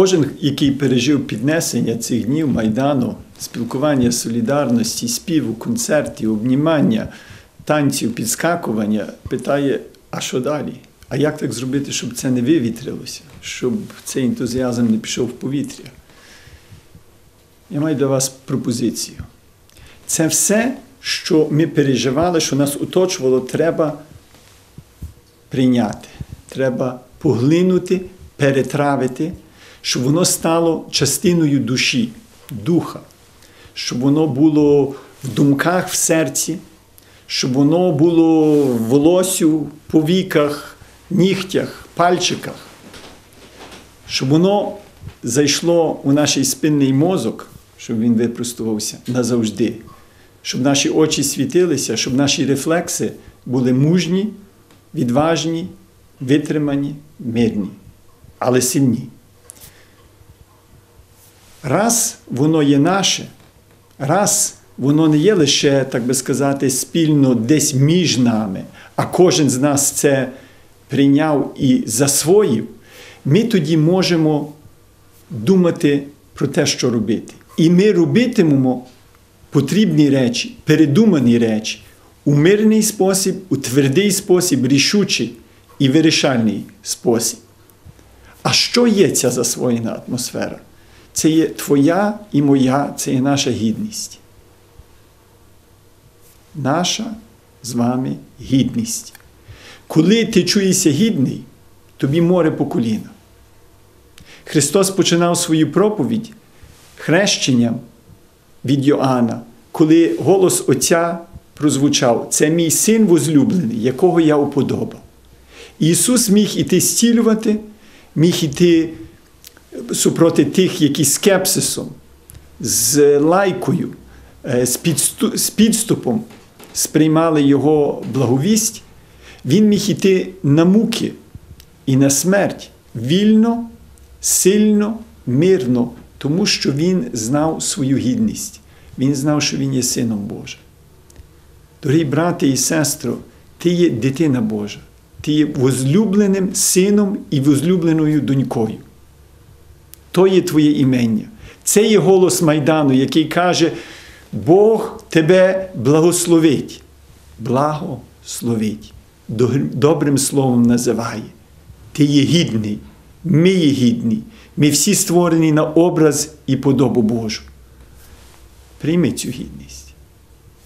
Кожен, який пережив піднесення цих днів Майдану, спілкування солідарності, співу, концертів, обнімання, танців, підскакування, питає, а що далі? А як так зробити, щоб це не вивітрилося, щоб цей ентузіазм не пішов в повітря? Я маю до вас пропозицію. Це все, що ми переживали, що нас оточувало, треба прийняти, треба поглинути, перетравити, щоб воно стало частиною душі, духа, щоб воно було в думках, в серці, щоб воно було в волосю, повіках, нігтях, пальчиках, щоб воно зайшло у наш спинний мозок, щоб він випростувався назавжди, щоб наші очі світилися, щоб наші рефлекси були мужні, відважні, витримані, мирні, але сильні. Раз воно є наше, раз воно не є лише, так би сказати, спільно десь між нами, а кожен з нас це прийняв і засвоїв, ми тоді можемо думати про те, що робити. І ми робитимемо потрібні речі, передумані речі у мирний спосіб, у твердий спосіб, рішучий і вирішальний спосіб. А що є ця засвоєна атмосфера? Це є твоя і моя, це є наша гідність. Наша з вами гідність. Коли ти чуєшся гідний, тобі море по коліна. Христос починав свою проповідь хрещенням від Йоанна, коли голос Отця прозвучав: Це мій син возлюблений, якого я уподобав. Ісус міг іти зцілювати, міг іти супроти тих, які скепсисом, з лайкою, з підступом сприймали Його благовість, Він міг іти на муки і на смерть вільно, сильно, мирно, тому що Він знав свою гідність. Він знав, що Він є Сином Божим. Дорогі брати і сестро, ти є дитина Божа, ти є возлюбленим сином і возлюбленою донькою. То є твоє імення. Це є голос Майдану, який каже, Бог тебе благословить. Благословить. Добрим словом називає. Ти є гідний, ми є гідні. Ми всі створені на образ і подобу Божу. Прийми цю гідність.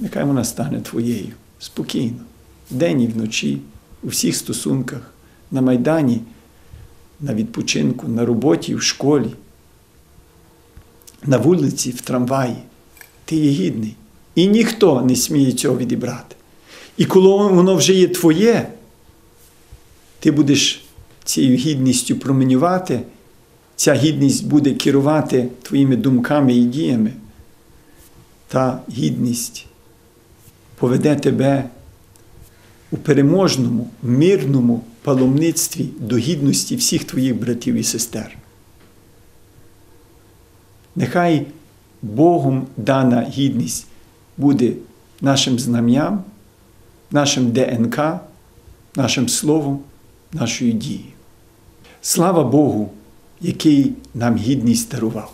Нехай вона стане твоєю спокійно, вдень і вночі, у всіх стосунках, на Майдані, на відпочинку, на роботі, в школі, на вулиці, в трамваї. Ти є гідний. І ніхто не сміє цього відібрати. І коли воно вже є твоє, ти будеш цією гідністю променювати, ця гідність буде керувати твоїми думками і діями. Та гідність поведе тебе у переможному, мирному паломництві до гідності всіх твоїх братів і сестер. Нехай Богом дана гідність буде нашим знам'ям, нашим ДНК, нашим словом, нашою дії. Слава Богу, який нам гідність дарував.